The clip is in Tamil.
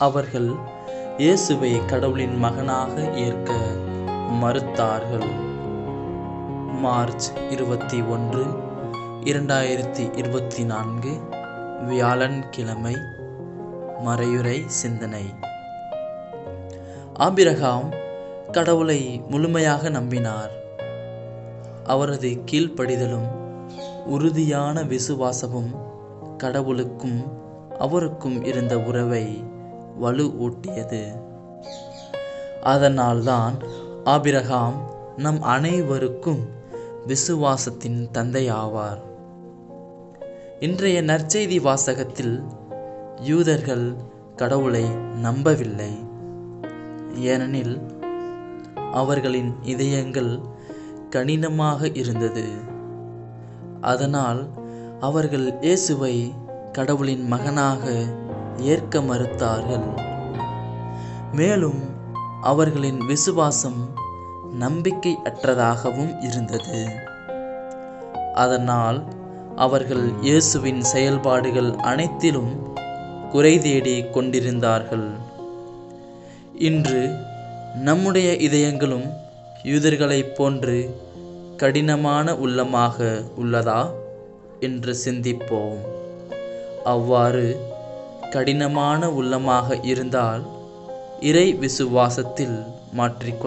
அவர்கள் இயேசுவை கடவுளின் மகனாக ஏற்க மறுத்தார்கள். மார்ச் இருபத்தி ஒன்று இரண்டாயிரத்தி இருபத்தி நான்கு வியாழன்கிழமை மறையுறை சிந்தனை. ஆபிரகாம் கடவுளை முழுமையாக நம்பினார். அவரது கீழ்ப்படிதலும் உறுதியான விசுவாசமும் கடவுளுக்கும் அவருக்கும் இருந்த உறவை வலுவூட்டியது அதனால்தான் ஆபிரகாம் நம் அனைவருக்கும் விசுவாசத்தின் தந்தையாவார். இன்றைய நற்செய்தி வாசகத்தில் யூதர்கள் கடவுளை நம்பவில்லை. ஏனெனில் அவர்களின் இதயங்கள் கடினமாக இருந்தது. அதனால் அவர்கள் இயேசுவை கடவுளின் மகனாக ஏற்க மறுத்தார்கள். மேலும் அவர்களின் விசுவாசம் நம்பிக்கை அற்றதாகவும் இருந்தது. அதனால் அவர்கள் இயேசுவின் செயல்பாடுகள் அனைத்திலும் குறை தேடி கொண்டிருந்தார்கள். இன்று நம்முடைய இதயங்களும் யூதர்களைப் போன்று கடினமான உள்ளமாக உள்ளதா? என்று சிந்திப்போம். அவ்வாறு கடினமான உள்ளமாக இருந்தால் இறை விசுவாசத்தில் மாற்றிக்கொள்ள